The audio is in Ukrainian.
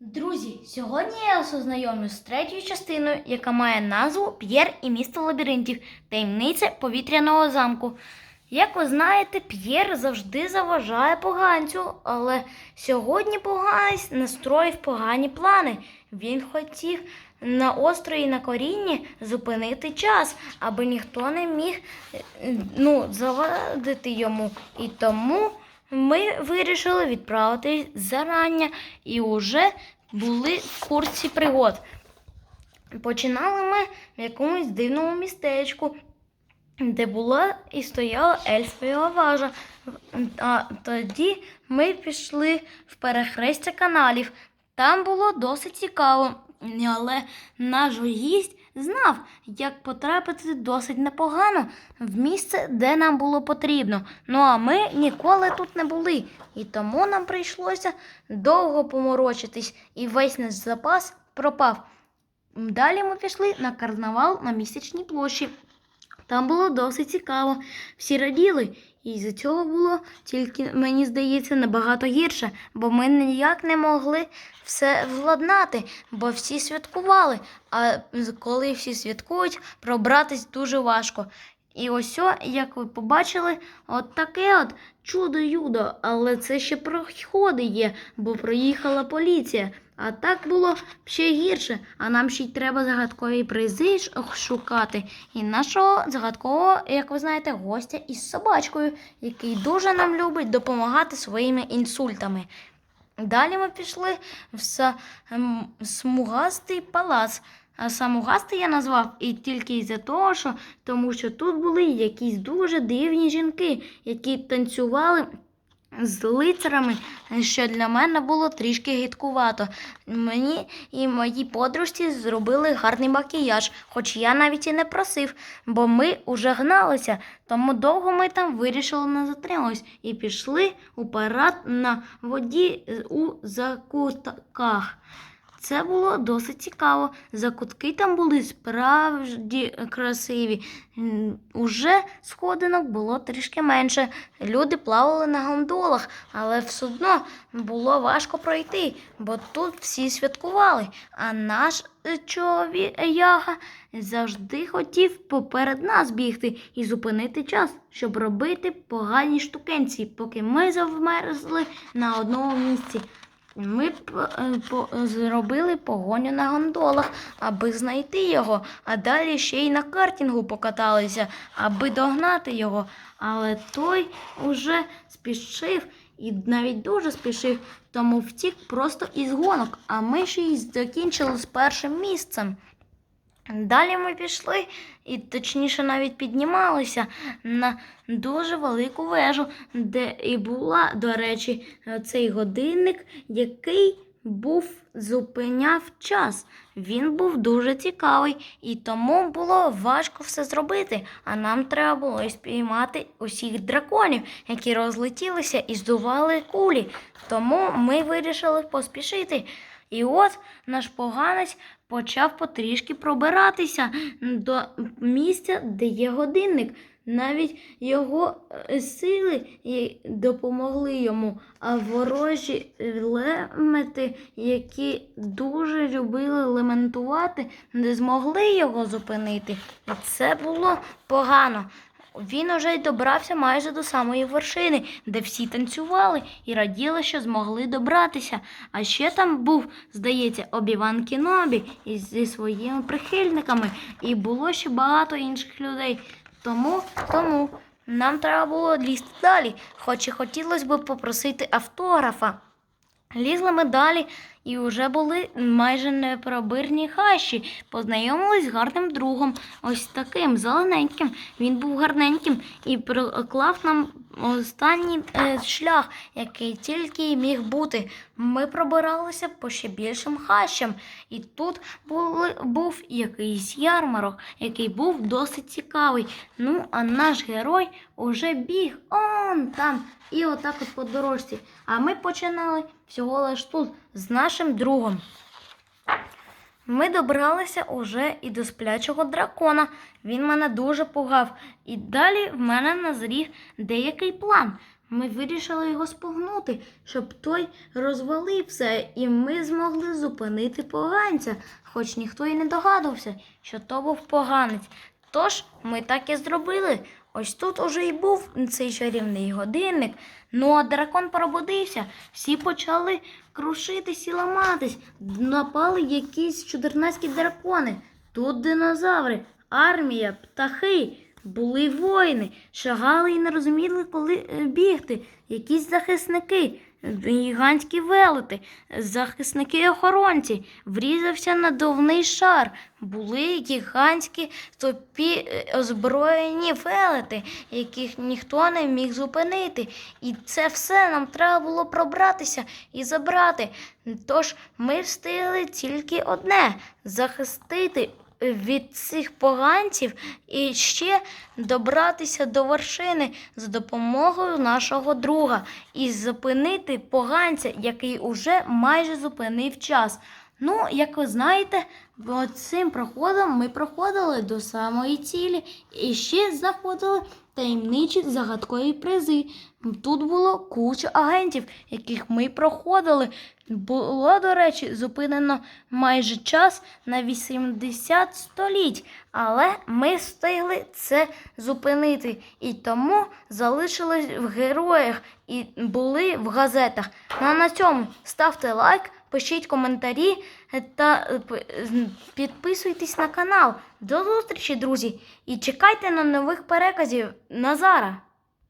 Друзі, сьогодні я вас ознайомлю з третьою частиною, яка має назву П'єр і місто лабіринтів таємниця повітряного замку. Як ви знаєте, П'єр завжди заважає поганцю, але сьогодні поганець настроїв погані плани. Він хотів на острові на корінні зупинити час, аби ніхто не міг ну, завадити йому. І тому ми вирішили відправити зарання і вже були в курсі пригод. Починали ми в якомусь дивному містечку, де була і стояла ельфова важа. А тоді ми пішли в перехрестя каналів. Там було досить цікаво, але наш гість знав, як потрапити досить непогано в місце, де нам було потрібно. Ну а ми ніколи тут не були. І тому нам прийшлося довго поморочитись, і весь наш запас пропав. Далі ми пішли на карнавал на місячній площі. Там було досить цікаво. Всі раділи, і з цього було тільки, мені здається, набагато гірше, бо ми ніяк не могли все владнати, бо всі святкували. А коли всі святкують, пробратись дуже важко. І ось, як ви побачили, от таке от чудо-юдо, але це ще проходи є, бо проїхала поліція. А так було ще гірше, а нам ще й треба загадкові призи шукати. І нашого загадкового, як ви знаєте, гостя із собачкою, який дуже нам любить допомагати своїми інсультами. Далі ми пішли в смугастий палац. А самугастий я назвав і тільки із-за того, що тому що тут були якісь дуже дивні жінки, які танцювали з лицарами, що для мене було трішки гидкувато. Мені і моїй подружці зробили гарний макіяж, хоч я навіть і не просив, бо ми уже гналися, тому довго ми там вирішили не затримуватись і пішли у парад на воді е, у закутках. Це було досить цікаво. Закутки там були справді красиві. Уже сходинок було трішки менше. Люди плавали на гондолах, але все одно було важко пройти, бо тут всі святкували. А наш чоловіка завжди хотів поперед нас бігти і зупинити час, щоб робити погані штукенці, поки ми завмерзли на одному місці. Ми е, зробили погоню на гондолах, аби знайти його, а далі ще й на картингу покаталися, аби догнати його. Але той уже спішив і навіть дуже спішив, тому втік просто із гонок, а ми ще й закінчили з першим місцем. Далі ми пішли, і точніше навіть піднімалися на дуже велику вежу, де і була, до речі, цей годинник, який був зупиняв час. Він був дуже цікавий, і тому було важко все зробити. А нам треба було спіймати усіх драконів, які розлетілися і здували кулі. Тому ми вирішили поспішити. І от наш поганець почав потрішки пробиратися до місця, де є годинник. Навіть його е, сили допомогли йому, а ворожі лемети, які дуже любили лементувати, не змогли його зупинити. Це було погано. Він уже й добрався майже до самої вершини, де всі танцювали і раділи, що змогли добратися. А ще там був, здається, Обіван Кінобі зі своїми прихильниками, і було ще багато інших людей. Тому, тому нам треба було лізти далі, хоч і хотілося б попросити автографа. Лізли ми далі і вже були майже непробирні хащі. Познайомились з гарним другом, ось таким зелененьким. Він був гарненьким і проклав нам останній е, шлях, який тільки й міг бути. Ми пробиралися по ще більшим хащам, і тут були, був якийсь ярмарок, який був досить цікавий. Ну, а наш герой уже біг он там і отак от по дорожці. А ми починали всього лиш тут з нашим другом. Ми добралися уже і до сплячого дракона. Він мене дуже пугав. І далі в мене назрів деякий план. Ми вирішили його спугнути, щоб той розвалив все, і ми змогли зупинити поганця, хоч ніхто й не догадувався, що то був поганець. Тож ми так і зробили. Ось тут уже й був цей чарівний годинник. Ну а дракон пробудився, всі почали крушитись і ламатись. Напали якісь чудернацькі дракони. Тут динозаври, армія, птахи. Були воїни, шагали і не розуміли, коли е, бігти. Якісь захисники, гігантські велети, захисники охоронці, врізався надувний шар. Були гігантські топі е, озброєні велети, яких ніхто не міг зупинити. І це все нам треба було пробратися і забрати. Тож ми встигли тільки одне захистити від цих поганців і ще добратися до вершини за допомогою нашого друга і зупинити поганця, який уже майже зупинив час. Ну, як ви знаєте, цим проходом ми проходили до самої цілі і ще знаходили таємничі загадкові призи. Тут було куча агентів, яких ми проходили. Було, до речі, зупинено майже час на 80 століть, але ми встигли це зупинити і тому залишились в героях і були в газетах. Ну а на цьому ставте лайк, пишіть коментарі та е, підписуйтесь на канал. До зустрічі, друзі! І чекайте на нових переказів Назара.